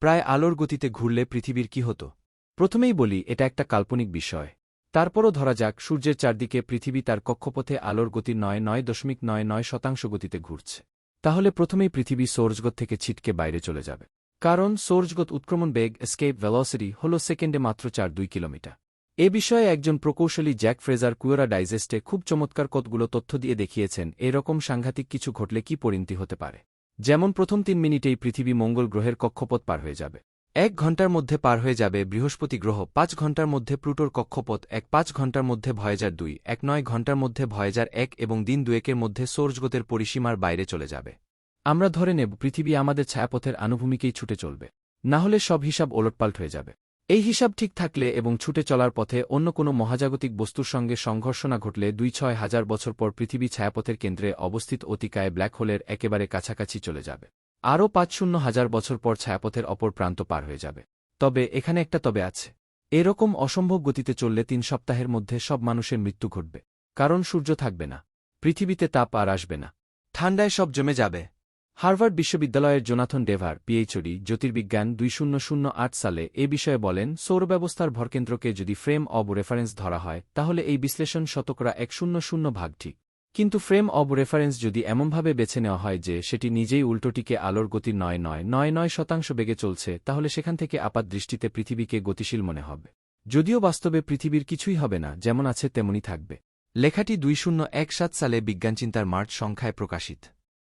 প্রায় আলোর গতিতে ঘুরলে পৃথিবীর কি হতো? প্রথমেই বলি, এটা একটা কাল্পনিক বিষয়। তারপরও ধরা যাক, সূর্যের চারদিকে পৃথিবী তার কক্ষপথে আলোর গতির নয় নয় দশমিক নয় নয় শতাংশ গতিতে ঘুরছে। তাহলে প্রথমেই পৃথিবী সৌরজগৎ থেকে ছিটকে বাইরে চলে যাবে। কারণ সৌরজগৎ উৎক্রমণ বেগ স্কেপ ভেলোসিটি হল সেকেন্ডে মাত্র চার দুই কিলোমিটার। এ বিষয়ে একজন প্রকৌশলী জ্যাক ফ্রেজার কুয়োরা ডাইজেস্টে খুব চমৎকার কতগুলো তথ্য দিয়ে দেখিয়েছেন, এরকম সাংঘাতিক কিছু ঘটলে কি পরিণতি হতে পারে। যেমন প্রথম তিন মিনিটেই পৃথিবী মঙ্গল গ্রহের কক্ষপথ পার হয়ে যাবে। এক ঘণ্টার মধ্যে পার হয়ে যাবে বৃহস্পতি গ্রহ, পাঁচ ঘণ্টার মধ্যে প্লুটোর কক্ষপথ, এক পাঁচ ঘণ্টার মধ্যে ভয়েজার দুই, এক নয় ঘণ্টার মধ্যে ভয়েজার এক এবং দিন দুয়েকের মধ্যে সৌরজগতের পরিসীমার বাইরে চলে যাবে। আমরা ধরে নেব পৃথিবী আমাদের ছায়াপথের আনুভূমিকেই ছুটে চলবে। না হলে সব হিসাব ওলটপাল্ট হয়ে যাবে। এই হিসাব ঠিক থাকলে এবং ছুটে চলার পথে অন্য কোনো মহাজাগতিক বস্তুর সঙ্গে সংঘর্ষ না ঘটলে দুই ছয় হাজার বছর পর পৃথিবী ছায়াপথের কেন্দ্রে অবস্থিত অতিকায় ব্ল্যাক হোলের একেবারে কাছাকাছি চলে যাবে। আরও পাঁচ শূন্য হাজার বছর পর ছায়াপথের অপর প্রান্ত পার হয়ে যাবে। তবে এখানে একটা তবে আছে। এরকম অসম্ভব গতিতে চললে তিন সপ্তাহের মধ্যে সব মানুষের মৃত্যু ঘটবে। কারণ সূর্য থাকবে না। পৃথিবীতে তাপ আর আসবে না। ঠান্ডায় সব জমে যাবে। হার্ভার্ড বিশ্ববিদ্যালয়ের জোনাথন ডেভার, পিএইচডি, জ্যোতির্বিজ্ঞান দুই শূন্য শূন্য আট সালে এ বিষয়ে বলেন, সৌরব্যবস্থার ভরকেন্দ্রকে যদি ফ্রেম অব রেফারেন্স ধরা হয়, তাহলে এই বিশ্লেষণ শতকরা এক শূন্য শূন্য ভাগ ঠিক। কিন্তু ফ্রেম অব রেফারেন্স যদি এমনভাবে বেছে নেওয়া হয় যে সেটি নিজেই উল্টোটিকে আলোর গতি নয় নয় নয় নয় শতাংশ বেগে চলছে, তাহলে সেখান থেকে আপাত দৃষ্টিতে পৃথিবীকে গতিশীল মনে হবে। যদিও বাস্তবে পৃথিবীর কিছুই হবে না, যেমন আছে তেমনই থাকবে। লেখাটি দুই শূন্য এক সাত সালে বিজ্ঞানচিন্তার মার্চ সংখ্যায় প্রকাশিত।